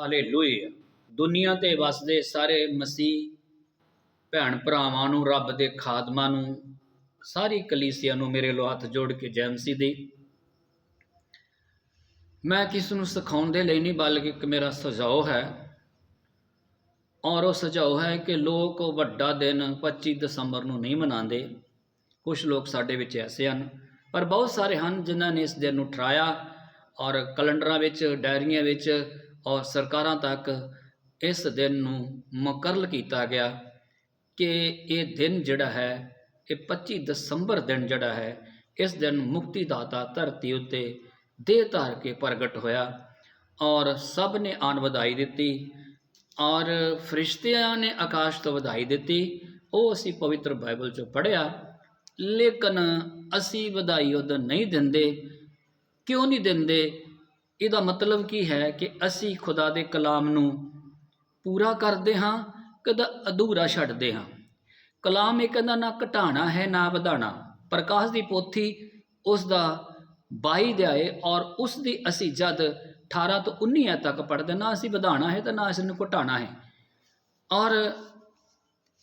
Hallelujah. ਦੁਨੀਆ ਤੇ ਵਸਦੇ ਸਾਰੇ ਮਸੀਹ, ਭੈਣ ਭਰਾਵਾਂ ਨੂੰ, ਰੱਬ ਦੇ ਖਾਦਮਾਂ ਨੂੰ, ਸਾਰੀ ਕਲੀਸਿਆ ਨੂੰ ਮੇਰੇ ਲੋ ਹੱਥ ਜੋੜ ਕੇ ਜੈ ਮਸੀਹ ਦੀ। ਮੈਂ ਕਿਸ ਨੂੰ ਸਿਖਾਉਣ ਦੇ ਲਈ ਨਹੀਂ, ਬਲਕਿ ਇੱਕ ਮੇਰਾ ਸੁਝਾਅ ਹੈ। ਔਰ ਉਹ ਸੁਝਾਅ ਹੈ ਕਿ ਲੋਕ ਵੱਡਾ ਦਿਨ 25 ਦਸੰਬਰ ਨੂੰ ਨਹੀਂ ਮਨਾਉਂਦੇ। ਕੁਝ ਲੋਕ ਸਾਡੇ ਵਿੱਚ ਐਸੇ ਹਨ, ਪਰ ਬਹੁਤ ਸਾਰੇ ਹਨ ਜਿਨ੍ਹਾਂ ਨੇ ਇਸ ਦਿਨ ਨੂੰ ਠਰਾਇਆ ਔਰ ਕੈਲੰਡਰਾਂ ਵਿੱਚ, ਡਾਇਰੀਆਂ ਵਿੱਚ ਔਰ ਸਰਕਾਰਾਂ ਤੱਕ ਇਸ ਦਿਨ ਨੂੰ ਮੁਕਰਰ ਕੀਤਾ ਗਿਆ ਕਿ ਇਹ ਦਿਨ ਜਿਹੜਾ ਹੈ, ਇਹ 25 ਦਸੰਬਰ ਦਿਨ ਜਿਹੜਾ ਹੈ, ਇਸ ਦਿਨ ਮੁਕਤੀ ਦਾਤਾ ਧਰਤੀ ਉੱਤੇ ਦੇਹ ਧਾਰ ਕੇ ਪ੍ਰਗਟ ਹੋਇਆ ਔਰ ਸਭ ਨੇ ਆਨ ਵਧਾਈ ਦਿੱਤੀ ਔਰ ਫਰਿਸ਼ਤਿਆਂ ਨੇ ਆਕਾਸ਼ ਤੋਂ ਵਧਾਈ ਦਿੱਤੀ। ਉਹ ਅਸੀਂ ਪਵਿੱਤਰ ਬਾਈਬਲ ਚੋਂ ਪੜ੍ਹਿਆ, ਲੇਕਿਨ ਅਸੀਂ ਵਧਾਈ ਉਦੋਂ ਨਹੀਂ ਦਿੰਦੇ, ਕਿਉਂ ਨਹੀਂ ਦਿੰਦੇ? ਇਹਦਾ ਮਤਲਬ ਕੀ ਹੈ ਕਿ ਅਸੀਂ ਖੁਦਾ ਦੇ ਕਲਾਮ ਨੂੰ ਪੂਰਾ ਕਰਦੇ ਹਾਂ, ਕਦਾ ਅਧੂਰਾ ਛੱਡਦੇ ਹਾਂ। ਕਲਾਮ ਇਹ ਕਹਿੰਦਾ ਨਾ ਘਟਾਣਾ ਹੈ, ਨਾ ਵਧਾਣਾ ਪ੍ਰਕਾਸ਼ ਦੀ ਪੋਥੀ ਉਸ ਦਾ 22 ਅਧਿਆਏ ਔਰ ਉਸ ਦੀ ਅਸੀਂ ਜਦ 18 ਤੋਂ 19 ਐ ਤੱਕ ਪੜ੍ਹਦੇ ਨਾ ਅਸੀਂ ਵਧਾਣਾ ਹੈ ਤੇ ਨਾ ਅਸੀਂ ਨੂੰ ਘਟਾਣਾ ਹੈ। ਔਰ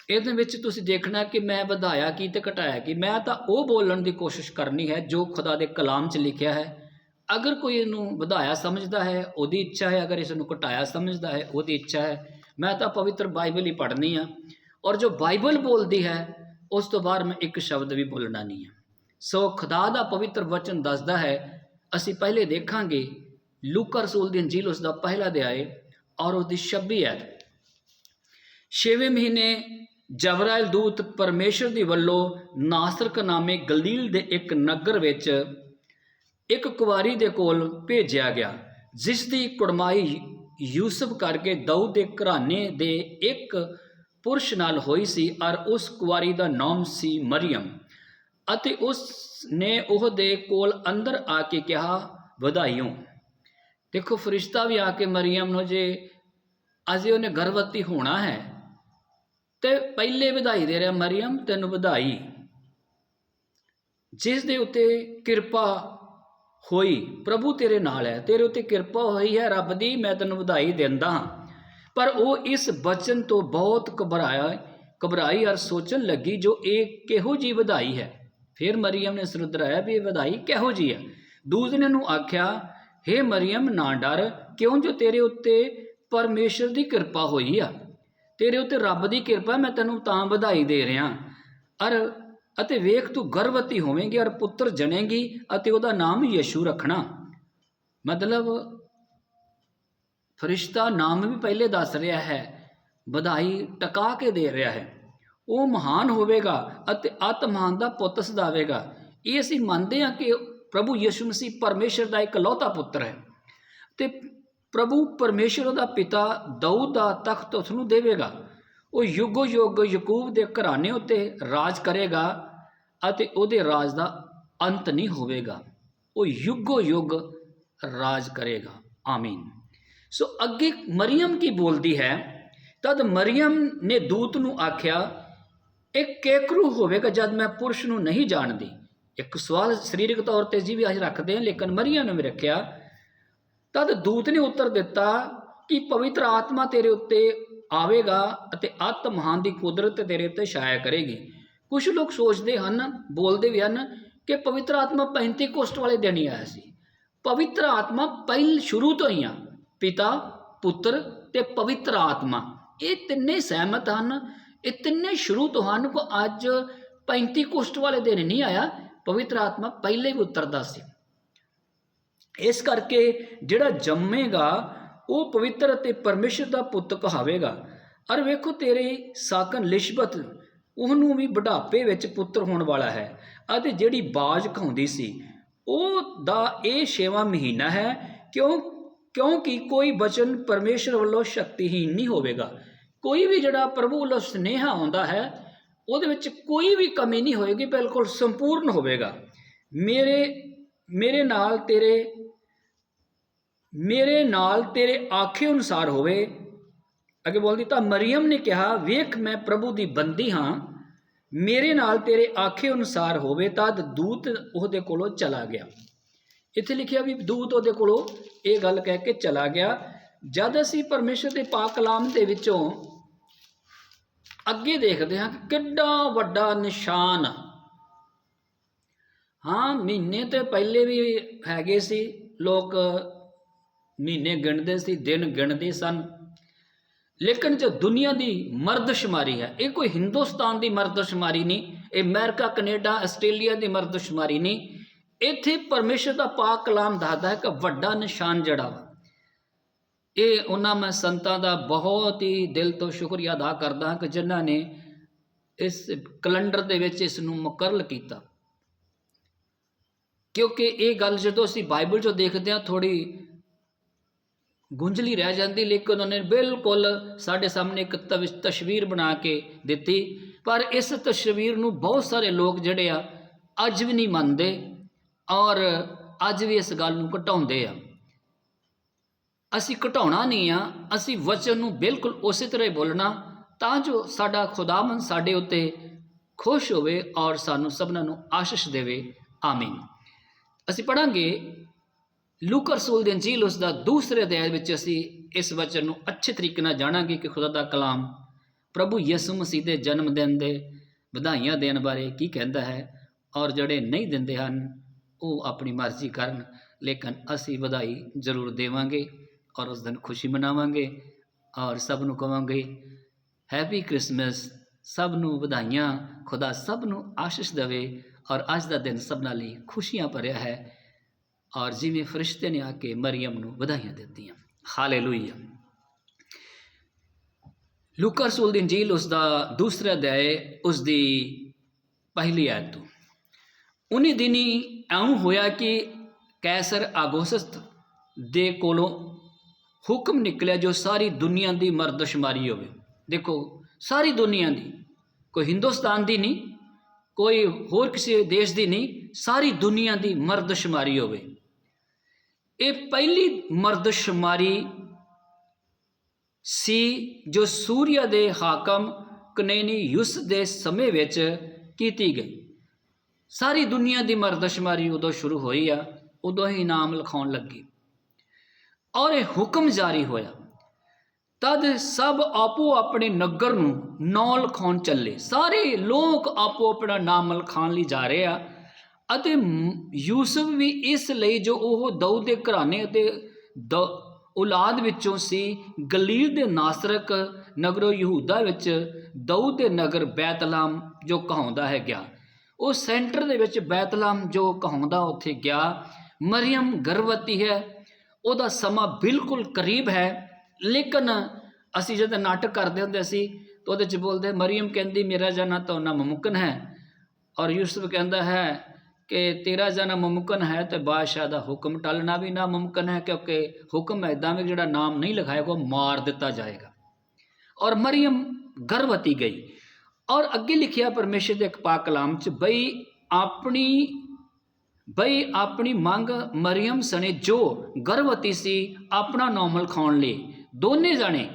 ਇਹਦੇ ਵਿੱਚ ਤੁਸੀਂ ਦੇਖਣਾ ਕਿ ਮੈਂ ਵਧਾਇਆ ਕੀ ਤੇ ਘਟਾਇਆ ਕੀ? ਮੈਂ ਤਾਂ ਉਹ ਬੋਲਣ ਦੀ ਕੋਸ਼ਿਸ਼ ਕਰਨੀ ਹੈ ਜੋ ਖੁਦਾ ਦੇ ਕਲਾਮ 'ਚ ਲਿਖਿਆ ਹੈ। ਅਗਰ ਕੋਈ ਇਹਨੂੰ ਵਧਾਇਆ ਸਮਝਦਾ ਹੈ, ਉਹਦੀ ਇੱਛਾ ਹੈ, ਅਗਰ ਇਸ ਨੂੰ ਘਟਾਇਆ ਸਮਝਦਾ ਹੈ, ਉਹਦੀ ਇੱਛਾ ਹੈ, ਮੈਂ ਤਾਂ ਪਵਿੱਤਰ ਬਾਈਬਲ ਹੀ ਪੜ੍ਹਨੀ ਆ। ਔਰ ਜੋ ਬਾਈਬਲ ਬੋਲਦੀ ਹੈ, ਉਸ ਤੋਂ ਬਾਅਦ ਮੈਂ ਇੱਕ ਸ਼ਬਦ ਵੀ ਬੋਲਣਾ ਨਹੀਂ ਹੈ ਸੋ ਖੁਦਾ ਦਾ ਪਵਿੱਤਰ ਵਚਨ ਦੱਸਦਾ ਹੈ, ਅਸੀਂ ਪਹਿਲੇ ਦੇਖਾਂਗੇ, ਲੂਕਾ ਰਸੂਲ ਦੀ ਅੰਜੀਲ ਉਸ ਦਾ ਪਹਿਲਾ ਅਧਿਆਏ, ਔਰ ਉਸ ਦੀ 26 ਐਤ ਛੇਵੇਂ ਮਹੀਨੇ ਜਬਰਾਇਲ ਦੂਤ ਪਰਮੇਸ਼ਰ ਦੀ ਵੱਲੋਂ ਨਾਸਰਕ ਨਾਮੇ ਗਲੀਲ ਦੇ ਇੱਕ ਨਗਰ ਵਿੱਚ ਇੱਕ ਕੁਵਾਰੀ ਦੇ ਕੋਲ ਭੇਜਿਆ ਗਿਆ, ਜਿਸ ਦੀ ਕੁੜਮਾਈ ਯੂਸਫ ਕਰਕੇ ਦਾਊਦ ਦੇ ਘਰਾਣੇ ਦੇ ਇੱਕ ਪੁਰਸ਼ ਨਾਲ ਹੋਈ ਸੀ ਔਰ ਉਸ ਕੁਵਾਰੀ ਦਾ ਨਾਮ ਸੀ ਮਰੀਮ ਅਤੇ ਉਸ ਨੇ ਉਹ ਦੇ ਕੋਲ ਅੰਦਰ ਆ ਕੇ ਕਿਹਾ, ਵਧਾਈਓ। ਦੇਖੋ, ਫਰਿਸ਼ਤਾ ਵੀ ਆ ਕੇ ਮਰੀਮ ਨੂੰ ਜੇ ਅਜੇ ਉਹਨੇ ਗਰਭਵਤੀ ਹੋਣਾ ਹੈ, ਤੇ ਪਹਿਲੇ ਵਧਾਈ ਦੇ ਰਿਹਾ ਮਰੀਮ ਤੈਨੂੰ ਵਧਾਈ। ਜਿਸ ਦੇ ਉੱਤੇ ਕਿਰਪਾ ਹੋਈ, ਪ੍ਰਭੂ ਤੇਰੇ ਨਾਲ ਹੈ, ਤੇਰੇ ਉੱਤੇ ਕਿਰਪਾ ਹੋਈ ਹੈ, ਰੱਬ ਦੀ ਮੈਂ ਤੈਨੂੰ ਵਧਾਈ ਦਿੰਦਾ ਹਾਂ। ਪਰ ਉਹ ਇਸ ਬਚਨ ਤੋਂ ਬਹੁਤ ਘਬਰਾਇਆ, ਘਬਰਾਈ ਔਰ ਸੋਚਣ ਲੱਗੀ, ਜੋ ਇਹ ਕਿਹੋ ਜੀ ਵਧਾਈ ਹੈ? ਫਿਰ ਮਰੀਮ ਨੇ ਸਰੁਦਰਾਇਆ ਵੀ ਇਹ ਵਧਾਈ ਕਿਹੋ ਜੀ ਹੈ? ਦੂਸਰੇ ਨੂੰ ਆਖਿਆ हे ਮਰੀਮ, ਨਾ ਡਰ, ਕਿਉਂ ਜੋ ਤੇਰੇ ਉੱਤੇ ਪਰਮੇਸ਼ਰ ਦੀ ਕਿਰਪਾ ਹੋਈ ਆ? ਤੇਰੇ ਉੱਤੇ ਰੱਬ ਦੀ ਕਿਰਪਾ ਮੈਂ ਤੈਨੂੰ ਤਾਂ ਵਧਾਈ ਦੇ ਰਿਹਾ। ਅਰ ਅਤੇ ਵੇਖ ਤੂੰ ਗਰਭਵਤੀ ਹੋਵੇਂਗੀ ਔਰ ਪੁੱਤਰ ਜਣੇਗੀ ਅਤੇ ਉਹਦਾ ਨਾਮ ਯਸ਼ੂ ਰੱਖਣਾ। ਮਤਲਬ ਫਰਿਸ਼ਤਾ ਨਾਮ ਵੀ ਪਹਿਲੇ ਦੱਸ ਰਿਹਾ ਹੈ, ਵਧਾਈ ਟਕਾ ਕੇ ਦੇ ਰਿਹਾ ਹੈ। ਉਹ ਮਹਾਨ ਹੋਵੇਗਾ ਅਤੇ ਅਤ ਮਹਾਨ ਦਾ ਪੁੱਤ ਸਦਾਵੇਗਾ। ਇਹ ਅਸੀਂ ਮੰਨਦੇ ਹਾਂ ਕਿ ਪ੍ਰਭੂ ਯਿਸੂ ਮਸੀਹ ਪਰਮੇਸ਼ਰ ਦਾ ਇਕਲੌਤਾ ਪੁੱਤਰ ਹੈ ਤੇ ਪ੍ਰਭੂ ਪਰਮੇਸ਼ਰ ਉਹਦਾ ਪਿਤਾ ਦਾਊਦ ਦਾ ਤਖਤ ਉਸ ਨੂੰ ਦੇਵੇਗਾ। ਉਹ ਯੁੱਗੋ ਯੁੱਗ ਯਕੂਬ ਦੇ ਘਰਾਣੇ ਉੱਤੇ ਰਾਜ ਕਰੇਗਾ ਅਤੇ ਉਹਦੇ ਰਾਜ ਦਾ ਅੰਤ ਨਹੀਂ ਹੋਵੇਗਾ। ਉਹ ਯੁੱਗੋ ਯੁੱਗ ਰਾਜ ਕਰੇਗਾ। ਆਮੀਨ। ਸੋ ਅੱਗੇ ਮਰੀਮ ਕੀ ਬੋਲਦੀ ਹੈ? ਤਦ ਮਰੀਮ ਨੇ ਦੂਤ ਨੂੰ ਆਖਿਆ, ਇੱਕ ਕੇਕਰੂ ਹੋਵੇਗਾ ਜਦ ਮੈਂ ਪੁਰਸ਼ ਨੂੰ ਨਹੀਂ ਜਾਣਦੀ। ਇੱਕ ਸਵਾਲ ਸਰੀਰਕ ਤੌਰ ਤੇ ਜੀ ਵੀ ਅਸੀਂ ਰੱਖਦੇ ਹਾਂ, ਲੇਕਿਨ ਮਰੀਮ ਨੇ ਵੀ ਰੱਖਿਆ। ਤਦ ਦੂਤ ਨੇ ਉੱਤਰ ਦਿੱਤਾ ਕਿ ਪਵਿੱਤਰ ਆਤਮਾ ਤੇਰੇ ਉੱਤੇ ਆਵੇਗਾ ਅਤੇ ਅਤ ਮਹਾਨ ਦੀ ਕੁਦਰਤ ਤੇਰੇ ਉੱਤੇ ਛਾਇਆ ਕਰੇਗੀ। ਕੁਝ ਲੋਕ ਸੋਚਦੇ ਹਨ, ਬੋਲਦੇ ਵੀ ਹਨ ਕਿ ਪਵਿੱਤਰ ਆਤਮਾ ਪੈਂਤੀ ਕੋਸਟ ਵਾਲੇ ਦਿਨ ਹੀ ਆਇਆ ਸੀ। ਪਵਿੱਤਰ ਆਤਮਾ ਪਹਿਲ ਸ਼ੁਰੂ ਤੋਂ ਹੀ ਆ। ਪਿਤਾ, ਪੁੱਤਰ ਤੇ ਪਵਿੱਤਰ ਆਤਮਾ, ਇਹ ਤਿੰਨੇ ਸਹਿਮਤ ਹਨ। ਇਹ ਤਿੰਨੇ ਸ਼ੁਰੂ ਤੋਂ ਹਨ ਕੋ ਅੱਜ 35 ਕੋਸਟ ਵਾਲੇ ਦਿਨ ਨਹੀਂ ਆਇਆ, ਪਵਿੱਤਰ ਆਤਮਾ ਪਹਿਲੇ ਵੀ ਉਤਰਦਾ ਸੀ। ਇਸ ਕਰਕੇ ਜਿਹੜਾ ਜੰਮੇਗਾ, ਉਹ ਪਵਿੱਤਰ ਅਤੇ ਪਰਮੇਸ਼ਰ ਦਾ ਪੁੱਤ ਕਹਾਵੇਗਾ। ਅਰ ਵੇਖੋ ਤੇਰੇ ਸਾਕਨ ਲਿਸ਼ਬਤ ਉਹਨੂੰ ਵੀ ਬੁਢਾਪੇ ਵਿੱਚ ਪੁੱਤਰ ਹੋਣ ਵਾਲਾ ਹੈ। ਅਤੇ ਜਿਹੜੀ ਬਾਜ ਖਾਉਂਦੀ ਸੀ, ਉਹ ਦਾ ਇਹ ਛੇਵਾਂ ਮਹੀਨਾ ਹੈ, ਕਿਉਂ, ਕਿਉਂਕਿ ਕੋਈ ਬਚਨ ਪਰਮੇਸ਼ਰ ਵੱਲੋਂ ਸ਼ਕਤੀਹੀਨ ਨਹੀਂ ਹੋਵੇਗਾ। ਕੋਈ ਵੀ ਜਿਹੜਾ ਪ੍ਰਭੂ ਵੱਲੋਂ ਸਨੇਹਾ ਆਉਂਦਾ ਹੈ, ਉਹਦੇ ਵਿੱਚ ਕੋਈ ਵੀ ਕਮੀ ਨਹੀਂ ਹੋਏਗੀ, ਬਿਲਕੁਲ ਸੰਪੂਰਨ ਹੋਵੇਗਾ। ਮੇਰੇ ਮੇਰੇ ਨਾਲ ਤੇਰੇ, ਮੇਰੇ ਨਾਲ ਤੇਰੇ ਆਖੇ ਅਨੁਸਾਰ ਹੋਵੇ ਅੱਗੇ ਬੋਲਦੀ, ਤਾਂ ਮਰੀਮ ਨੇ ਕਿਹਾ, ਵੇਖ ਮੈਂ ਪ੍ਰਭੂ ਦੀ ਬੰਦੀ ਹਾਂ, ਮੇਰੇ ਨਾਲ ਤੇਰੇ ਆਖੇ ਅਨੁਸਾਰ ਹੋਵੇ, ਤਦ ਦੂਤ ਉਹਦੇ ਕੋਲੋਂ ਚਲਾ ਗਿਆ। ਇੱਥੇ ਲਿਖਿਆ ਵੀ ਦੂਤ ਉਹਦੇ ਕੋਲੋਂ ਇਹ ਗੱਲ ਕਹਿ ਕੇ ਚਲਾ ਗਿਆ, ਜਦ ਅਸੀਂ ਪਰਮੇਸ਼ਰ ਦੇ ਪਾਕ ਕਲਾਮ ਦੇ ਵਿੱਚੋਂ ਅੱਗੇ ਦੇਖਦੇ ਹਾਂ ਕਿ ਕਿੱਡਾ ਵੱਡਾ ਨਿਸ਼ਾਨ ਹਾਂ, ਮਹੀਨੇ ਤੇ ਪਹਿਲੇ ਵੀ ਹੈਗੇ ਸੀ, ਲੋਕ ਮਹੀਨੇ ਗਿਣਦੇ ਸੀ, ਦਿਨ ਗਿਣਦੇ ਸਨ। ਲੇਕਿਨ ਜੋ ਦੁਨੀਆ ਦੀ ਮਰਦਸ਼ੁਮਾਰੀ ਹੈ, ਇਹ ਕੋਈ ਹਿੰਦੁਸਤਾਨ ਦੀ ਮਰਦਸ਼ੁਮਾਰੀ ਨਹੀਂ, ਇਹ ਅਮਰੀਕਾ, ਕੈਨੇਡਾ, ਆਸਟ੍ਰੇਲੀਆ ਦੀ ਮਰਦਸ਼ੁਮਾਰੀ ਨਹੀਂ। ਇੱਥੇ ਪਰਮੇਸ਼ਰ ਦਾ ਪਾਕ ਕਲਾਮ ਦੱਸਦਾ ਹੈ ਕਿ ਵੱਡਾ ਨਿਸ਼ਾਨ ਜਿਹੜਾ ਵਾ, ਇਹ ਉਹਨਾਂ ਮੈਂ ਸੰਤਾਂ ਦਾ ਬਹੁਤ ਹੀ ਦਿਲ ਤੋਂ ਸ਼ੁਕਰੀਆ ਅਦਾ ਕਰਦਾ ਹਾਂ ਕਿ ਜਿਨ੍ਹਾਂ ਨੇ ਇਸ ਕੈਲੰਡਰ ਦੇ ਵਿੱਚ ਇਸ ਨੂੰ ਮੁਕਰਰ ਕੀਤਾ। ਕਿਉਂਕਿ ਇਹ ਗੱਲ ਜਦੋਂ ਅਸੀਂ ਬਾਈਬਲ 'ਚੋਂ ਦੇਖਦੇ ਹਾਂ ਥੋੜੀ ਗੁੰਝਲੀ ਰਹਿ ਜਾਂਦੀ, ਲੇਕਿਨ ਉਹਨਾਂ ਨੇ ਬਿਲਕੁਲ ਸਾਡੇ ਸਾਹਮਣੇ ਇੱਕ ਤਵ- ਤਸਵੀਰ ਬਣਾ ਕੇ ਦਿੱਤੀ। ਪਰ ਇਸ ਤਸਵੀਰ ਨੂੰ ਬਹੁਤ ਸਾਰੇ ਲੋਕ ਜਿਹੜੇ ਆ, ਅੱਜ ਵੀ ਨਹੀਂ ਮੰਨਦੇ ਔਰ ਅੱਜ ਵੀ ਇਸ ਗੱਲ ਨੂੰ ਘਟਾਉਂਦੇ ਆ। ਅਸੀਂ ਘਟਾਉਣਾ ਨਹੀਂ ਆ, ਅਸੀਂ ਵਚਨ ਨੂੰ ਬਿਲਕੁਲ ਉਸੇ ਤਰ੍ਹਾਂ ਹੀ ਬੋਲਣਾ, ਤਾਂ ਜੋ ਸਾਡਾ ਖੁਦਾਮਨ ਸਾਡੇ ਉੱਤੇ ਖੁਸ਼ ਹੋਵੇ ਔਰ ਸਾਨੂੰ ਸਭਨਾਂ ਨੂੰ ਆਸ਼ੀਸ਼ ਦੇਵੇ। ਆਮੀਨ। ਅਸੀਂ ਪੜਾਂਗੇ ਲੂਕਾ ਰਸੂਲ ਦੀ ਅੰਜੀਲ ਉਸ ਦਾ ਦੂਸਰੇ ਅਧਿਆਇ ਵਿੱਚ ਅਸੀਂ ਇਸ ਵਚਨ ਨੂੰ ਅੱਛੇ ਤਰੀਕੇ ਨਾਲ ਜਾਣਾਂਗੇ ਕਿ ਖੁਦਾ ਦਾ ਕਲਾਮ ਪ੍ਰਭੂ ਯਿਸੂ ਮਸੀਹ ਦੇ ਜਨਮ ਦਿਨ ਦੇ ਵਧਾਈਆਂ ਦੇਣ ਬਾਰੇ ਕੀ ਕਹਿੰਦਾ ਹੈ ਔਰ ਜਿਹੜੇ ਨਹੀਂ ਦਿੰਦੇ ਹਨ, ਉਹ ਆਪਣੀ ਮਰਜ਼ੀ ਕਰਨ, ਲੇਕਿਨ ਅਸੀਂ ਵਧਾਈ ਜ਼ਰੂਰ ਦੇਵਾਂਗੇ ਔਰ ਉਸ ਦਿਨ ਖੁਸ਼ੀ ਮਨਾਵਾਂਗੇ ਔਰ ਸਭ ਨੂੰ ਕਵਾਂਗੇ ਹੈਪੀ ਕ੍ਰਿਸਮਸ ਸਭ ਨੂੰ ਵਧਾਈਆਂ, ਖੁਦਾ ਸਭ ਨੂੰ ਆਸ਼ੀਸ਼ ਦੇਵੇ ਔਰ ਅੱਜ ਦਾ ਦਿਨ ਸਭਨਾਂ ਲਈ ਖੁਸ਼ੀਆਂ ਭਰਿਆ ਹੈ। ਔਰ ਜਿਵੇਂ ਫਰਿਸ਼ਤੇ ਨੇ ਆ ਕੇ ਮਰੀਮ ਨੂੰ ਵਧਾਈਆਂ ਦਿੱਤੀਆਂ। ਹਾਲੇਲੂਇਆ। ਲੂਕਾ ਰਸੂਲ ਦੀ ਇੰਜੀਲ ਉਸ ਦਾ ਦੂਸਰਾ ਅਧਿਆਇ, ਉਸ ਦੀ ਪਹਿਲੀ ਆਇਤ ਤੋਂ। ਉਨੀ ਦਿਨੀ ਐਉਂ ਹੋਇਆ ਕਿ ਕੈਸਰ ਆਗੋਸਤ ਦੇ ਕੋਲੋਂ ਹੁਕਮ ਨਿਕਲਿਆ ਜੋ ਸਾਰੀ ਦੁਨੀਆ ਦੀ ਮਰਦਸ਼ਮਾਰੀ ਹੋਵੇ। ਦੇਖੋ, ਸਾਰੀ ਦੁਨੀਆ ਦੀ, ਕੋਈ ਹਿੰਦੁਸਤਾਨ ਦੀ ਨਹੀਂ ਕੋਈ ਹੋਰ ਕਿਸੇ ਦੇਸ਼ ਦੀ ਨਹੀਂ, ਸਾਰੀ ਦੁਨੀਆ ਦੀ ਮਰਦਸ਼ਮਾਰੀ ਹੋਵੇ। ਇਹ ਪਹਿਲੀ ਮਰਦਸ਼ਮਾਰੀ ਸੀ ਜੋ ਸੂਰੀਆ ਦੇ ਹਾਕਮ ਕਨੇਨੀ ਯੂਸ ਦੇ ਸਮੇਂ ਵਿੱਚ ਕੀਤੀ ਗਈ। ਸਾਰੀ ਦੁਨੀਆ ਦੀ ਮਰਦਸ਼ਮਾਰੀ ਉਦੋਂ ਸ਼ੁਰੂ ਹੋਈ ਆ, ਉਦੋਂ ਹੀ ਇਨਾਮ ਲਿਖਾਉਣ ਲੱਗੀ। ਔਰ ਇਹ ਹੁਕਮ ਜਾਰੀ ਹੋਇਆ। ਤਦ ਸਭ ਆਪੋ ਆਪਣੇ ਨਗਰ ਨੂੰ ਨਾਂ ਲਿਖਾਉਣ ਚੱਲੇ। ਸਾਰੇ ਲੋਕ ਆਪੋ ਆਪਣਾ ਨਾਮ ਲਿਖਾਉਣ ਲਈ ਜਾ ਰਹੇ ਆ ਅਤੇ ਯੂਸਫ ਵੀ ਇਸ ਲਈ ਜੋ ਉਹ ਦਾਊਦ ਦੇ ਘਰਾਣੇ ਅਤੇ ਦ, ਔਲਾਦ ਵਿੱਚੋਂ ਸੀ, ਗਲੀਲ ਦੇ ਨਾਸਰਕ ਨਗਰੋ ਯਹੂਦਾ ਵਿੱਚ ਦਾਊਦ ਦੇ ਨਗਰ ਬੈਤਲਹਮ ਜੋ ਕਹਾਉਂਦਾ ਹੈ ਗਿਆ। ਉਹ ਸੈਂਟਰ ਦੇ ਵਿੱਚ ਬੈਤਲਹਮ ਜੋ ਕਹਾਉਂਦਾ ਉੱਥੇ ਗਿਆ। ਮਰੀਮ ਗਰਭਵਤੀ ਹੈ। ਉਹਦਾ ਸਮਾਂ ਬਿਲਕੁਲ ਕਰੀਬ ਹੈ। ਲੇਕਿਨ ਅਸੀਂ ਜਦ ਨਾਟਕ ਕਰਦੇ ਹੁੰਦੇ ਸੀ ਤਾਂ ਉਹਦੇ ਚ ਬੋਲਦੇ, ਮਰੀਮ ਕਹਿੰਦੀ, ਮੇਰਾ ਜਾਣਾ ਤਾਂ ਨਾਮੁਮਕਿਨ ਹੈ। ਔਰ ਯੂਸਫ ਕਹਿੰਦਾ ਹੈ ਕਿ, ਤੇਰਾ ਜਾਣਾ ਮੁਮਕਿਨ ਹੈ ਤੇ ਬਾਦਸ਼ਾਹ ਦਾ ਹੁਕਮ ਟਲਣਾ ਵੀ ਨਾਮੁਮਕਿਨ ਹੈ, ਕਿਉਂਕਿ ਹੁਕਮ ਐਦਾਂ ਵੀ ਜਿਹੜਾ ਨਾਮ ਨਹੀਂ ਲਿਖਾਏਗਾ, ਉਹ ਮਾਰ ਦਿੱਤਾ ਜਾਏਗਾ। ਔਰ ਮਰੀਮ ਗਰਭਵਤੀ ਗਈ। ਔਰ ਅੱਗੇ ਲਿਖਿਆ ਪਰਮੇਸ਼ਰ ਦੇ ਇੱਕ ਪਾਕ ਕਲਾਮ ਚ, ਬਈ ਆਪਣੀ ਬਈ ਆਪਣੀ ਮੰਗ ਮਰੀਮ ਸਣੇ ਜੋ ਗਰਭਵਤੀ ਸੀ, ਆਪਣਾ ਨਾਮ ਲਿਖਾਉਣ ਲਈ। ਦੋਨੇ ਜਾਣੇ।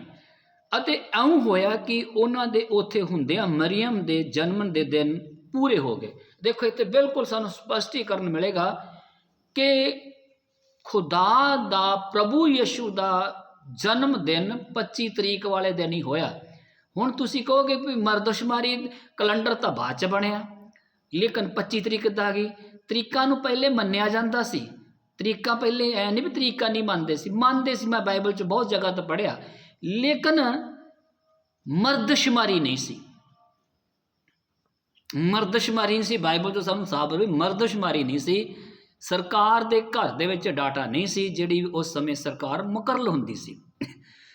ਅਤੇ ਐਉਂ ਹੋਇਆ ਕਿ ਉਹਨਾਂ ਦੇ ਉੱਥੇ ਹੁੰਦਿਆਂ ਮਰੀਮ ਦੇ ਜਨਮ ਦੇ ਦਿਨ ਪੂਰੇ ਹੋ ਗਏ। ਦੇਖੋ, ਇੱਥੇ ਬਿਲਕੁਲ ਸਾਨੂੰ ਸਪਸ਼ਟੀਕਰਨ ਮਿਲੇਗਾ ਕਿ ਖੁਦਾ ਦਾ, ਪ੍ਰਭੂ ਯਿਸੂ ਦਾ ਜਨਮ ਦਿਨ 25 ਤਰੀਕ ਵਾਲੇ ਦਿਨ ਹੀ ਹੋਇਆ। ਹੁਣ ਤੁਸੀਂ ਕਹੋਗੇ ਵੀ ਮਰਦਸ਼ਮਾਰੀ ਕੈਲੰਡਰ ਤਾਂ ਬਾਅਦ ਚ ਬਣਿਆ। ਲੇਕਿਨ 25 ਤਰੀਕ ਦਾ ਗਈ। ਤਰੀਕਾਂ ਨੂੰ ਪਹਿਲੇ ਮੰਨਿਆ ਜਾਂਦਾ ਸੀ। ਤਰੀਕਾਂ ਪਹਿਲੇ ਐ ਨਹੀਂ ਵੀ ਤਰੀਕਾ ਨਹੀਂ ਮੰਨਦੇ ਸੀ ਮੰਨਦੇ ਸੀ, ਮੈਂ ਬਾਈਬਲ 'ਚ ਬਹੁਤ ਜਗ੍ਹਾ ਤੇ ਪੜ੍ਹਿਆ, ਲੇਕਿਨ ਮਰਦਸ਼ਮਾਰੀ ਨਹੀਂ ਸੀ। ਮਰਦਸ਼ਮਾਰੀ ਨਹੀਂ ਸੀ, ਬਾਈਬਲ ਤੋਂ ਸਾਨੂੰ ਸਾਫ਼ ਵੀ ਮਰਦਸ਼ਮਾਰੀ ਨਹੀਂ ਸੀ, ਸਰਕਾਰ ਦੇ ਘਰ ਦੇ ਵਿੱਚ ਡਾਟਾ ਨਹੀਂ ਸੀ, ਜਿਹੜੀ ਉਸ ਸਮੇਂ ਸਰਕਾਰ ਮੁਕਰਲ ਹੁੰਦੀ ਸੀ।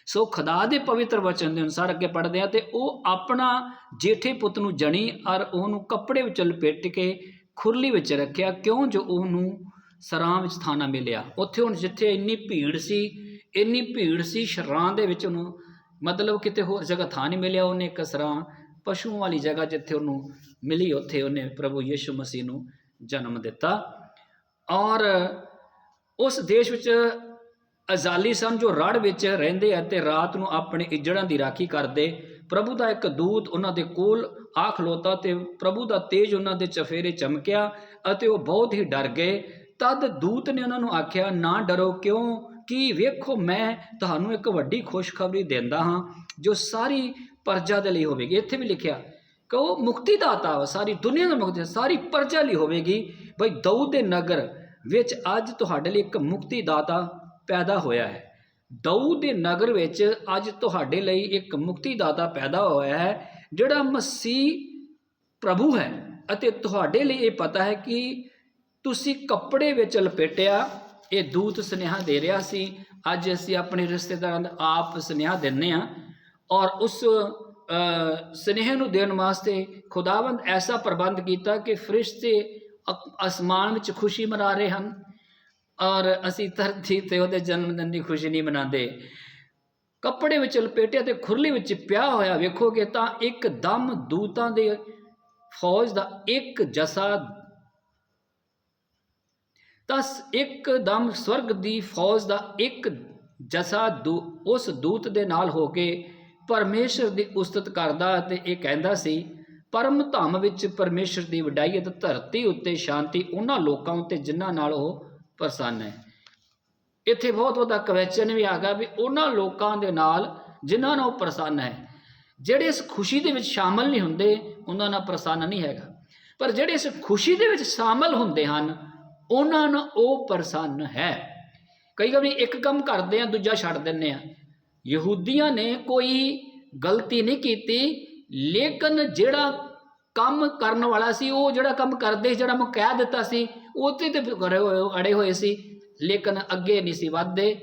ਸੋ ਖੁਦਾ ਦੇ ਪਵਿੱਤਰ ਵਚਨ ਦੇ ਅਨੁਸਾਰ ਅੱਗੇ ਪੜ੍ਹਦੇ ਆ, ਤੇ ਉਹ ਆਪਣਾ ਜੇਠੇ ਪੁੱਤ ਨੂੰ ਜਣੀ, ਔਰ ਉਹਨੂੰ ਕੱਪੜੇ ਵਿੱਚ ਲਪੇਟ ਕੇ ਖੁਰਲੀ ਵਿੱਚ ਰੱਖਿਆ, ਕਿਉਂ? ਜੋ ਉਹਨੂੰ ਸਰਾਂ ਵਿੱਚ ਥਾਣਾ ਮਿਲਿਆ। ਉੱਥੇ ਹੁਣ ਜਿੱਥੇ ਇੰਨੀ ਭੀੜ ਸੀ, ਇੰਨੀ ਭੀੜ ਸੀ ਸ਼ਰਾਂ ਦੇ ਵਿੱਚ ਉਹਨੂੰ ਮਤਲਬ ਕਿਤੇ ਹੋਰ ਜਗ੍ਹਾ ਥਾਂ ਨਹੀਂ ਮਿਲਿਆ ਉਹਨੇ ਇੱਕ ਸਰਾਂ ਪਸ਼ੂਆਂ ਵਾਲੀ ਜਗ੍ਹਾ ਜਿੱਥੇ ਉਹਨੂੰ ਮਿਲੀ, ਉੱਥੇ ਉਹਨੇ ਪ੍ਰਭੂ ਯਿਸੂ ਮਸੀਹ ਨੂੰ ਜਨਮ ਦਿੱਤਾ। ਔਰ ਉਸ ਦੇਸ਼ ਵਿੱਚ ਅਜ਼ਾਲੀ ਸਨ ਜੋ ਰੜ ਵਿੱਚ ਰਹਿੰਦੇ ਆ ਤੇ ਰਾਤ ਨੂੰ ਆਪਣੇ ਇੱਜੜਾਂ ਦੀ ਰਾਖੀ ਕਰਦੇ। ਪ੍ਰਭੂ ਦਾ ਇੱਕ ਦੂਤ ਉਹਨਾਂ ਦੇ ਕੋਲ ਆ ਖਲੋਤਾ ਤੇ ਪ੍ਰਭੂ ਦਾ ਤੇਜ ਉਹਨਾਂ ਦੇ ਚਫੇਰੇ ਚਮਕਿਆ ਅਤੇ ਉਹ ਬਹੁਤ ਹੀ ਡਰ ਗਏ। ਤਦ ਦੂਤ ਨੇ ਉਹਨਾਂ ਨੂੰ ਆਖਿਆ, ਨਾ ਡਰੋ ਕਿਉਂ? ਕਿ ਵੇਖੋ, ਮੈਂ ਤੁਹਾਨੂੰ ਇੱਕ ਵੱਡੀ ਖੁਸ਼ਖਬਰੀ ਦਿੰਦਾ ਹਾਂ ਜੋ ਸਾਰੀ ਪਰਜਾ ਦੇ ਲਈ ਹੋਵੇਗੀ। ਇੱਥੇ ਵੀ ਲਿਖਿਆ ਕਿ ਉਹ ਮੁਕਤੀ ਦਾਤਾ ਵਾ, ਸਾਰੀ ਦੁਨੀਆ ਦਾ ਮੁਕਤੀ, ਸਾਰੀ ਪਰਜਾ ਲਈ ਹੋਵੇਗੀ। ਬਈ ਦਾਊਦ ਦੇ ਨਗਰ ਵਿੱਚ ਅੱਜ ਤੁਹਾਡੇ ਲਈ ਇੱਕ ਮੁਕਤੀ ਦਾਤਾ ਪੈਦਾ ਹੋਇਆ ਹੈ। ਦਾਊਦ ਦੇ ਨਗਰ ਵਿੱਚ ਅੱਜ ਤੁਹਾਡੇ ਲਈ ਇੱਕ ਮੁਕਤੀ ਦਾਤਾ ਪੈਦਾ ਹੋਇਆ ਹੈ, ਜਿਹੜਾ ਮਸੀਹ ਪ੍ਰਭੂ ਹੈ ਅਤੇ ਤੁਹਾਡੇ ਲਈ ਇਹ ਪਤਾ ਹੈ ਕਿ ਤੁਸੀਂ ਕੱਪੜੇ ਵਿੱਚ ਲਪੇਟਿਆ ਇਹ ਦੂਤ ਸੁਨੇਹਾ ਦੇ ਰਿਹਾ ਸੀ। ਅੱਜ ਅਸੀਂ ਆਪਣੇ ਰਿਸ਼ਤੇਦਾਰਾਂ ਦਾ ਆਪ ਸੁਨੇਹਾ ਦਿੰਨੇ ਆ ਔਰ ਉਸ ਅ, ਸੁਨੇਹੇ ਨੂੰ ਦੇਣ ਵਾਸਤੇ ਖੁਦਾਵੰਦ ਐਸਾ ਪ੍ਰਬੰਧ ਕੀਤਾ ਕਿ ਫਰਿਸ਼ਤੇ ਅ- ਅਸਮਾਨ ਵਿੱਚ ਖੁਸ਼ੀ ਮਨਾ ਰਹੇ ਹਨ ਔਰ ਅਸੀਂ ਧਰਤੀ ਤੇ ਉਹਦੇ ਜਨਮ ਦਿਨ ਦੀ ਖੁਸ਼ੀ ਨਹੀਂ ਮਨਾਉਂਦੇ। ਕੱਪੜੇ ਵਿੱਚ ਲਪੇਟਿਆ ਤੇ ਖੁਰਲੀ ਵਿੱਚ ਪਿਆ ਹੋਇਆ ਵੇਖੋਗੇ ਤਾਂ ਇੱਕ ਦਮ ਦੂਤਾਂ ਦੇ ਫੌਜ ਦਾ ਇੱਕ ਜਸਾ ਤਾਂ ਇੱਕ ਦਮ ਸਵਰਗ ਦੀ ਫੌਜ ਦਾ ਇੱਕ ਜਸਾ ਦੂ, ਉਸ ਦੂਤ ਦੇ ਨਾਲ ਹੋ ਕੇ ਪਰਮੇਸ਼ਰ ਦੀ ਉਸਤਤ ਕਰਦਾ ਅਤੇ ਇਹ ਕਹਿੰਦਾ ਸੀ, ਪਰਮ ਧਮ ਵਿੱਚ ਪਰਮੇਸ਼ਰ ਦੀ ਵਡਾਈ ਅਤੇ ਧਰਤੀ ਉੱਤੇ ਸ਼ਾਂਤੀ ਉਹਨਾਂ ਲੋਕਾਂ ਉੱਤੇ ਜਿਨ੍ਹਾਂ ਨਾਲ ਉਹ ਪ੍ਰਸੰਨ ਹੈ। ਇੱਥੇ ਬਹੁਤ ਵੱਡਾ ਕੁਐਸਚਨ ਵੀ ਆ ਗਿਆ ਵੀ ਉਹਨਾਂ ਲੋਕਾਂ ਦੇ ਨਾਲ ਜਿਨ੍ਹਾਂ ਨਾਲ ਉਹ ਪ੍ਰਸੰਨ ਹੈ, ਜਿਹੜੇ ਇਸ ਖੁਸ਼ੀ ਦੇ ਵਿੱਚ ਸ਼ਾਮਲ ਨਹੀਂ ਹੁੰਦੇ, ਉਹਨਾਂ ਨਾਲ ਪ੍ਰਸੰਨ ਨਹੀਂ ਹੈਗਾ। ਪਰ ਜਿਹੜੇ ਇਸ ਖੁਸ਼ੀ ਦੇ ਵਿੱਚ ਸ਼ਾਮਲ ਹੁੰਦੇ ਹਨ ਉਹਨਾਂ ਨੂੰ ਉਹ ਪ੍ਰਸੰਨ ਹੈ। ਕਈ ਵਾਰੀ ਇੱਕ ਕੰਮ ਕਰਦੇ ਆ ਦੂਜਾ ਛੱਡ ਦਿੰਨੇ ਆ। ਯਹੂਦੀਆਂ ਨੇ ਕੋਈ ਗਲਤੀ ਨਹੀਂ ਕੀਤੀ ਲੇਕਿਨ ਜਿਹੜਾ ਕੰਮ ਕਰਨ ਵਾਲਾ ਸੀ ਉਹ ਜਿਹੜਾ ਕੰਮ ਕਰਦੇ ਸੀ, ਜਿਹੜਾ ਮੈਂ ਕਹਿ ਦਿੱਤਾ ਸੀ ਉਹਤੇ ਤੇ ਅੜੇ ਹੋਏ ਅੜੇ ਹੋਏ ਸੀ ਲੇਕਿਨ ਅੱਗੇ ਨਹੀਂ ਸੀ ਵਧਦੇ।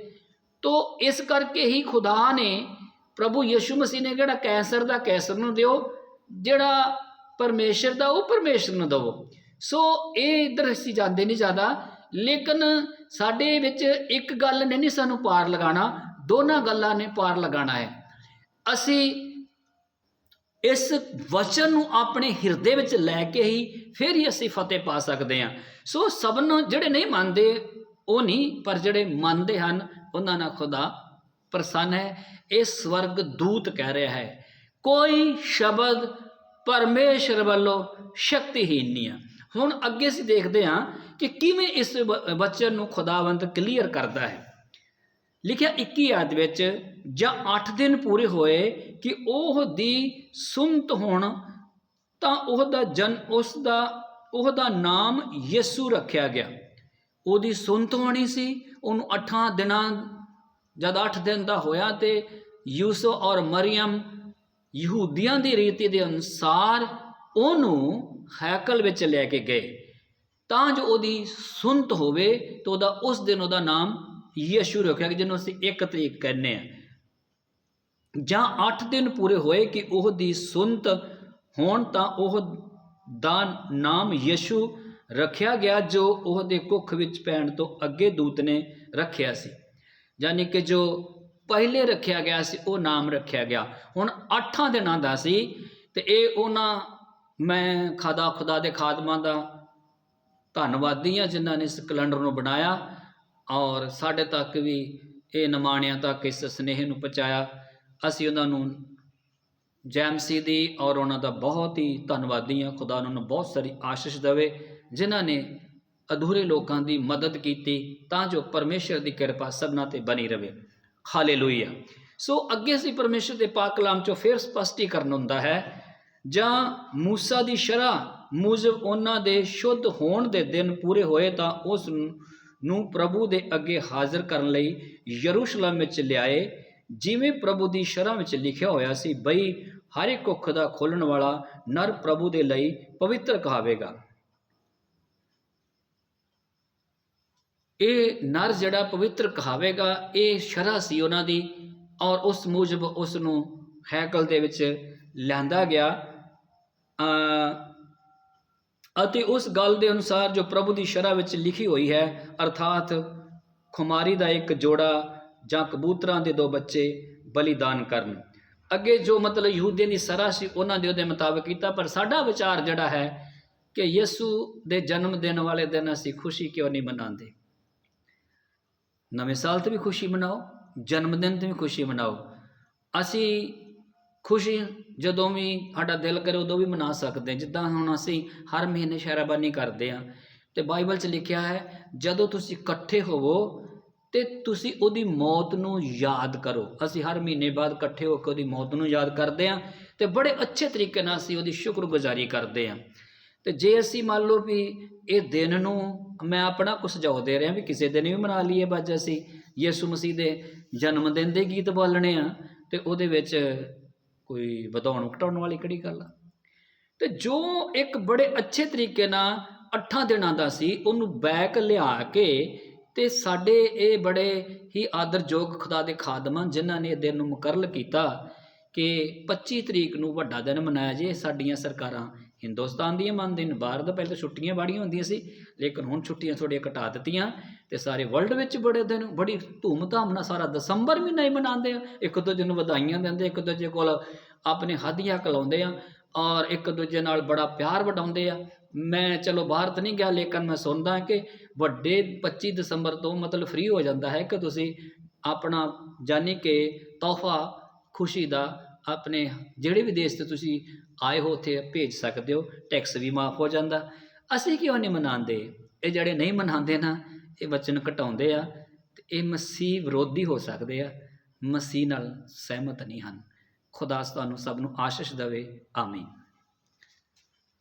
ਤੋ ਇਸ ਕਰਕੇ ਹੀ ਖੁਦਾ ਨੇ ਪ੍ਰਭੂ ਯਿਸੂ ਮਸੀਹ ਨੇ ਜਿਹੜਾ ਕੈਂਸਰ ਦਾ ਕੈਂਸਰ ਨੂੰ ਦਿਓ ਜਿਹੜਾ ਪਰਮੇਸ਼ਰ ਦਾ ਉਹ ਪਰਮੇਸ਼ਰ ਨੂੰ ਦਵੋ। ਸੋ ਇਹ ਇਧਰ ਅਸੀਂ ਜਾਂਦੇ ਨਹੀਂ ਜ਼ਿਆਦਾ, ਲੇਕਿਨ ਸਾਡੇ ਵਿੱਚ ਇੱਕ ਗੱਲ ਨੇ ਨਹੀਂ ਸਾਨੂੰ ਪਾਰ ਲਗਾਣਾ ਦੋਨਾਂ ਗੱਲਾਂ ਨੇ ਪਾਰ ਲਗਾਣਾ ਹੈ। ਅਸੀਂ ਇਸ ਵਚਨ ਨੂੰ ਆਪਣੇ ਹਿਰਦੇ ਵਿੱਚ ਲੈ ਕੇ ਹੀ ਫਿਰ ਹੀ ਅਸੀਂ ਫਤਿਹ ਪਾ ਸਕਦੇ ਹਾਂ। ਸੋ ਸਭ ਨੂੰ ਜਿਹੜੇ ਨਹੀਂ ਮੰਨਦੇ, ਉਹ ਨਹੀਂ, ਪਰ ਜਿਹੜੇ ਮੰਨਦੇ ਹਨ, ਉਹਨਾਂ ਨਾਲ ਖੁਦਾ ਪ੍ਰਸੰਨ ਹੈ। ਇਹ ਸਵਰਗ ਦੂਤ ਕਹਿ ਰਿਹਾ ਹੈ। ਕੋਈ ਸ਼ਬਦ ਪਰਮੇਸ਼ਰ ਵੱਲੋਂ ਸ਼ਕਤੀਹੀਨ ਨਹੀਂ ਹੈ। ਹੁਣ ਅੱਗੇ ਅਸੀਂ ਦੇਖਦੇ ਹਾਂ ਕਿ ਕਿਵੇਂ ਇਸ ਵ- ਵਚਨ ਨੂੰ ਖੁਦਾਵੰਦ ਕਲੀਅਰ ਕਰਦਾ ਹੈ। ਲਿਖਿਆ 21 ਆਇਤ ਵਿੱਚ, ਜਾਂ 8 ਦਿਨ ਪੂਰੇ ਹੋਏ ਕਿ ਉਹ ਦੀ ਸੁਨਤ ਹੋਣ, ਤਾਂ ਉਹਦਾ ਜਨ, ਉਸ ਦਾ ਉਹਦਾ ਨਾਮ ਯਿਸੂ ਰੱਖਿਆ ਗਿਆ। ਉਹਦੀ ਸੁਨਤ ਹੋਣੀ ਸੀ, ਉਹਨੂੰ 8 ਦਿਨਾਂ, ਜਦ 8 ਦਿਨ ਦਾ ਹੋਇਆ ਤੇ ਯੂਸੁਫ ਔਰ ਮਰੀਮ ਯਹੂਦੀਆਂ ਦੀ ਰੀਤੀ ਦੇ ਅਨੁਸਾਰ ਉਹਨੂੰ ਹੈਕਲ ਵਿੱਚ ਲੈ ਕੇ ਗਏ। ਤਾਂ ਜੋ ਉਹਦੀ ਸੁਨਤ ਹੋਵੇ ਤਾਂ ਉਹਦਾ ਉਸ ਦਿਨ ਉਹਦਾ ਨਾਮ ਯਸ਼ੂ ਰੱਖਿਆ ਗਿਆ ਜਿਹਨੂੰ ਅਸੀਂ ਇੱਕ ਤਰੀਕ ਕਹਿੰਦੇ ਆ ਜਾਂ 8 ਦਿਨ ਪੂਰੇ ਹੋਏ ਕਿ ਉਹ ਦੀ ਸੁਨਤ ਹੋਣ ਤਾਂ ਉਹ ਦਾ ਨਾਮ ਯਸ਼ੂ ਰੱਖਿਆ ਗਿਆ ਜੋ ਉਹਦੇ ਕੁੱਖ ਵਿੱਚ ਪੈਣ ਤੋਂ ਅੱਗੇ ਦੂਤ ਨੇ ਰੱਖਿਆ ਸੀ। ਯਾਨੀ ਕਿ ਜੋ ਪਹਿਲੇ ਰੱਖਿਆ ਗਿਆ ਸੀ, ਉਹ ਨਾਮ ਰੱਖਿਆ ਗਿਆ। ਹੁਣ 8 ਦਿਨਾਂ ਦਾ ਸੀ ਤੇ ਇਹ ਉਹਨਾਂ ਮੈਂ ਖਾਦਾ ਖੁਦਾ ਦੇ ਖਾਦਮਾਂ ਦਾ ਧੰਨਵਾਦੀ ਹਾਂ ਜਿਨ੍ਹਾਂ ਨੇ ਇਸ ਕੈਲੰਡਰ ਨੂੰ ਬਣਾਇਆ ਔਰ ਸਾਡੇ ਤੱਕ ਵੀ ਇਹ ਨਿਮਾਣਿਆਂ ਤੱਕ ਇਸ ਸੁਨੇਹੇ ਨੂੰ ਪਹੁੰਚਾਇਆ। ਅਸੀਂ ਉਹਨਾਂ ਨੂੰ ਜੈਮਸੀ ਦੀ ਔਰ ਉਹਨਾਂ ਦਾ ਬਹੁਤ ਹੀ ਧੰਨਵਾਦੀ ਹਾਂ। ਖੁਦਾ ਉਹਨਾਂ ਨੂੰ ਬਹੁਤ ਸਾਰੀ ਆਸ਼ੀਸ਼ ਦੇਵੇ, ਜਿਨ੍ਹਾਂ ਨੇ ਅਧੂਰੇ ਲੋਕਾਂ ਦੀ ਮਦਦ ਕੀਤੀ ਤਾਂ ਜੋ ਪਰਮੇਸ਼ਰ ਦੀ ਕਿਰਪਾ ਸਭਨਾਂ ਤੇ ਬਣੀ ਰਵੇ। ਹਾਲੇਲੂਇਆ। ਸੋ ਅੱਗੇ ਅਸੀਂ ਪਰਮੇਸ਼ਰ ਦੇ ਪਾਕ ਕਲਾਮ ਚੋਂ ਫਿਰ ਸਪਸ਼ਟੀਕਰਨ ਹੁੰਦਾ ਹੈ ਜਾਂ ਮੂਸਾ ਦੀ ਸ਼ਰਾ ਮੁਜਬ ਉਹਨਾਂ ਦੇ ਸ਼ੁੱਧ ਹੋਣ ਦੇ ਦਿਨ ਪੂਰੇ ਹੋਏ ਤਾਂ ਉਸ ਨੂੰ- ਪ੍ਰਭੂ ਦੇ ਅੱਗੇ ਹਾਜ਼ਰ ਕਰਨ ਲਈ ਯਰੂਸ਼ਲਮ ਵਿੱਚ ਲਿਆਏ, ਜਿਵੇਂ ਪ੍ਰਭੂ ਦੀ ਸ਼ਰਮ ਵਿੱਚ ਲਿਖਿਆ ਹੋਇਆ ਸੀ, ਬਈ ਹਰ ਇੱਕ ਕੁੱਖ ਦਾ ਖੋਲਣ ਵਾਲਾ ਨਰ ਪ੍ਰਭੂ ਦੇ ਲਈ ਪਵਿੱਤਰ ਕਹਾਵੇਗਾ। ਇਹ ਨਰ ਜਿਹੜਾ ਪਵਿੱਤਰ ਕਹਾਵੇਗਾ, ਇਹ ਸ਼ਰਾ ਸੀ ਉਹਨਾਂ ਦੀ ਔਰ ਉਸ ਮੁਜਬ ਉਸ ਨੂੰ ਹੈਕਲ ਦੇ ਵਿੱਚ ਲਿਆਂਦਾ ਗਿਆ। ਅਤੇ ਉਸ ਗੱਲ ਦੇ ਅਨੁਸਾਰ ਜੋ ਪ੍ਰਭੂ ਦੀ ਸ਼ਰ੍ਹਾ ਵਿੱਚ ਲਿਖੀ ਹੋਈ ਹੈ, ਅਰਥਾਤ ਖੁਮਾਰੀ ਦਾ ਇੱਕ ਜੋੜਾ ਜਾਂ ਕਬੂਤਰਾਂ ਦੇ ਦੋ ਬੱਚੇ ਬਲੀਦਾਨ ਕਰਨ। ਅੱਗੇ ਜੋ ਮਤਲਬ ਯਹੂਦੀਆਂ ਦੀ ਸਰਾ ਸੀ, ਉਹਨਾਂ ਦੇ ਉਹਦੇ ਮੁਤਾਬਕ ਕੀਤਾ, ਪਰ ਸਾਡਾ ਵਿਚਾਰ ਜਿਹੜਾ ਹੈ ਕਿ ਯਿਸੂ ਦੇ ਜਨਮ ਦਿਨ ਵਾਲੇ ਦਿਨ ਅਸੀਂ ਖੁਸ਼ੀ ਕਿਉਂ ਨਹੀਂ ਮਨਾਉਂਦੇ? ਨਵੇਂ ਸਾਲ ਤੇ ਵੀ ਖੁਸ਼ੀ ਮਨਾਓ, ਜਨਮ ਦਿਨ ਤੇ ਵੀ ਖੁਸ਼ੀ ਮਨਾਓ। ਅਸੀਂ ਖੁਸ਼ੀ ਜਦੋਂ ਵੀ ਸਾਡਾ ਦਿਲ ਕਰੇ ਉਦੋਂ ਵੀ ਮਨਾ ਸਕਦੇ ਜਿੱਦਾਂ ਹੁਣ ਅਸੀਂ ਹਰ ਮਹੀਨੇ ਸ਼ਹਿਰਾਬਾਨੀ ਕਰਦੇ ਆ ਤੇ ਬਾਈਬਲ 'ਚ ਲਿਖਿਆ ਹੈ, ਜਦੋਂ ਤੁਸੀਂ ਇਕੱਠੇ ਹੋਵੋ ਤੇ ਤੁਸੀਂ ਉਹਦੀ ਮੌਤ ਨੂੰ ਯਾਦ ਕਰੋ। ਅਸੀਂ ਹਰ ਮਹੀਨੇ ਬਾਅਦ ਇਕੱਠੇ ਹੋ ਕੇ ਉਹਦੀ ਮੌਤ ਨੂੰ ਯਾਦ ਕਰਦੇ ਹਾਂ ਤੇ ਬੜੇ ਅੱਛੇ ਤਰੀਕੇ ਨਾਲ ਅਸੀਂ ਉਹਦੀ ਸ਼ੁਕਰਗੁਜ਼ਾਰੀ ਕਰਦੇ ਹਾਂ। ਤੇ ਜੇ ਅਸੀਂ ਮੰਨ ਲਓ ਵੀ ਇਹ ਦਿਨ ਨੂੰ ਮੈਂ ਆਪਣਾ ਕੁਝ ਸੁਝਾਅ ਦੇ ਰਿਹਾ ਵੀ ਕਿਸੇ ਦਿਨ ਵੀ ਮਨਾ ਲਈਏ ਬੱਜ ਅਸੀਂ ਯਿਸੂ ਮਸੀਹ ਦੇ ਜਨਮ ਦਿਨ ਦੇ ਗੀਤ ਬੋਲਣੇ ਆ ਤੇ ਉਹਦੇ ਵਿੱਚ ਕੋਈ ਵਧਾਉਣ ਘਟਾਉਣ ਵਾਲੀ ਕਿਹੜੀ ਗੱਲ ਆ? ਤੇ ਜੋ ਇੱਕ ਬੜੇ ਅੱਛੇ ਤਰੀਕੇ ਨਾਲ ਅੱਠਾਂ ਦਿਨਾਂ ਦਾ ਸੀ, ਉਹਨੂੰ ਬੈਕ ਲਿਆ ਕੇ ਤੇ ਸਾਡੇ ਇਹ ਬੜੇ ਹੀ ਆਦਰਯੋਗ ਖੁਦਾ ਦੇ ਖਾਦਮਾਂ ਜਿਨ੍ਹਾਂ ਨੇ ਇਹ ਦਿਨ ਨੂੰ ਮੁਕਰਰ ਕੀਤਾ ਕਿ 25 ਤਰੀਕ ਨੂੰ ਵੱਡਾ ਦਿਨ ਮਨਾਇਆ ਜੇ ਸਾਡੀਆਂ ਸਰਕਾਰਾਂ। ਹਿੰਦੁਸਤਾਨ ਦੀਆਂ ਮੰਨਦੇ ਨੇ ਬਾਹਰ ਦਾ ਪਹਿਲਾਂ ਛੁੱਟੀਆਂ ਬਾੜੀਆਂ ਹੁੰਦੀਆਂ ਸੀ, ਲੇਕਿਨ ਹੁਣ ਛੁੱਟੀਆਂ ਥੋੜ੍ਹੀਆਂ ਘਟਾ ਦਿੱਤੀਆਂ ਤੇ ਸਾਰੇ ਵਰਲਡ ਵਿੱਚ ਬੜੇ ਦਿਨ, ਬੜੀ ਧੂਮ-ਧਾਮ ਨਾਲ ਸਾਰਾ ਦਸੰਬਰ ਮਹੀਨਾ ਹੀ ਮਨਾਉਂਦੇ ਆ। ਇੱਕ ਦੂਜੇ ਨੂੰ ਵਧਾਈਆਂ ਦਿੰਦੇ, ਇੱਕ ਦੂਜੇ ਕੋਲ ਆਪਣੇ ਹੱਦੀਆਂ ਕਲਾਉਂਦੇ ਆ ਔਰ ਇੱਕ ਦੂਜੇ ਨਾਲ ਬੜਾ ਪਿਆਰ ਵਡਾਉਂਦੇ ਆ। ਮੈਂ ਚਲੋ ਬਾਹਰ ਤਾਂ ਨਹੀਂ ਗਿਆ, ਲੇਕਿਨ ਮੈਂ ਸੁਣਦਾ ਕਿ ਵੱਡੇ 25 ਦਸੰਬਰ ਤੋਂ ਮਤਲਬ ਫ੍ਰੀ ਹੋ ਜਾਂਦਾ ਹੈ ਕਿ ਤੁਸੀਂ ਆਪਣਾ ਜਾਨੀ ਕਿ ਤੋਹਫਾ ਖੁਸ਼ੀ ਦਾ ਆਪਣੇ ਜਿਹੜੇ ਵੀ ਦੇਸ਼ ਤੇ ਤੁਸੀਂ ਆਏ ਹੋ, ਉੱਥੇ ਭੇਜ ਸਕਦੇ ਹੋ ਟੈਕਸ ਵੀ ਮਾਫ ਹੋ ਜਾਂਦਾ। ਅਸੀਂ ਕਿਉਂ ਨਹੀਂ ਮਨਾਉਂਦੇ? ਇਹ ਜਿਹੜੇ ਨਹੀਂ ਮਨਾਉਂਦੇ ਨਾ, ਇਹ ਵਚਨ ਘਟਾਉਂਦੇ ਆ ਤੇ ਇਹ ਮਸੀਹ ਵਿਰੋਧੀ ਹੋ ਸਕਦੇ ਆ, ਮਸੀਹ ਨਾਲ ਸਹਿਮਤ ਨਹੀਂ ਹਨ। ਖੁਦਾ ਤੁਹਾਨੂੰ ਸਭ ਨੂੰ ਆਸ਼ੀਸ਼ ਦੇਵੇ। ਆਮੀਨ।